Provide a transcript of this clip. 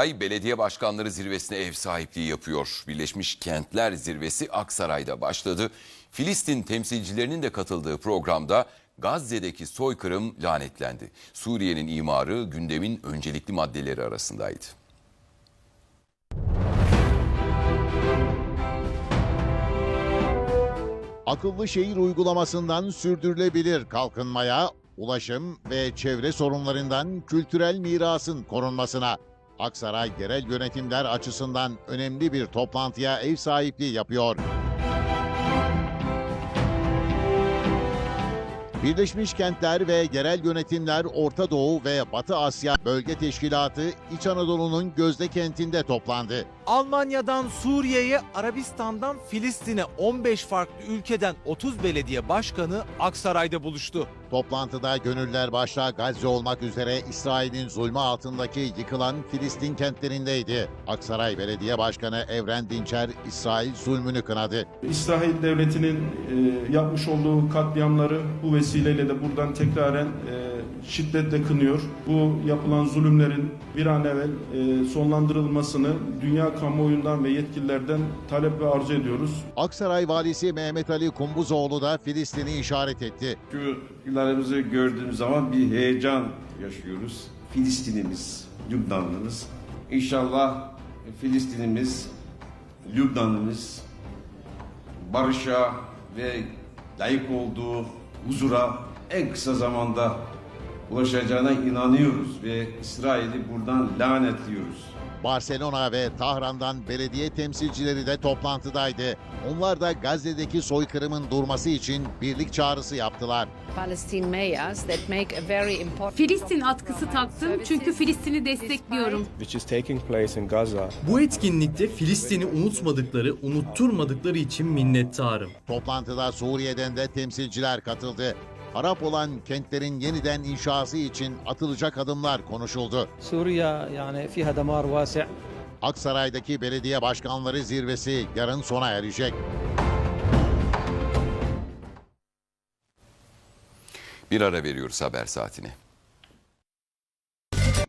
Ay Belediye Başkanları Zirvesi'ne ev sahipliği yapıyor. Birleşmiş Kentler Zirvesi Aksaray'da başladı. Filistin temsilcilerinin de katıldığı programda Gazze'deki soykırım lanetlendi. Suriye'nin imarı gündemin öncelikli maddeleri arasındaydı. Akıllı şehir uygulamasından sürdürülebilir kalkınmaya, ulaşım ve çevre sorunlarından kültürel mirasın korunmasına Aksaray yerel yönetimler açısından önemli bir toplantıya ev sahipliği yapıyor. Birleşmiş Kentler ve Yerel Yönetimler Orta Doğu ve Batı Asya Bölge Teşkilatı İç Anadolu'nun gözde kentinde toplandı. Almanya'dan Suriye'ye, Arabistan'dan Filistin'e 15 farklı ülkeden 30 belediye başkanı Aksaray'da buluştu. Toplantıda gönüller başta Gazze olmak üzere İsrail'in zulmü altındaki yıkılan Filistin kentlerindeydi. Aksaray Belediye Başkanı Evren Dinçer İsrail zulmünü kınadı. İsrail devletinin e, yapmış olduğu katliamları bu vesileyle de buradan tekraren e, şiddetle kınıyor. Bu yapılan zulümlerin bir an evvel e, sonlandırılmasını dünya kamuoyundan ve yetkililerden talep ve arzu ediyoruz. Aksaray Valisi Mehmet Ali Kumbuzoğlu da Filistin'i işaret etti. Şu ilerimizi gördüğümüz zaman bir heyecan yaşıyoruz. Filistinimiz, Lübnanlımız. İnşallah Filistinimiz, Lübnanımız barışa ve layık olduğu huzura en kısa zamanda ulaşacağına inanıyoruz ve İsrail'i buradan lanetliyoruz. Barcelona ve Tahran'dan belediye temsilcileri de toplantıdaydı. Onlar da Gazze'deki soykırımın durması için birlik çağrısı yaptılar. Filistin atkısı taktım çünkü Filistin'i destekliyorum. Bu etkinlikte Filistin'i unutmadıkları, unutturmadıkları için minnettarım. Toplantıda Suriye'den de temsilciler katıldı harap olan kentlerin yeniden inşası için atılacak adımlar konuşuldu. Suriye yani fiha damar vasi. Aksaray'daki belediye başkanları zirvesi yarın sona erecek. Bir ara veriyoruz haber saatini.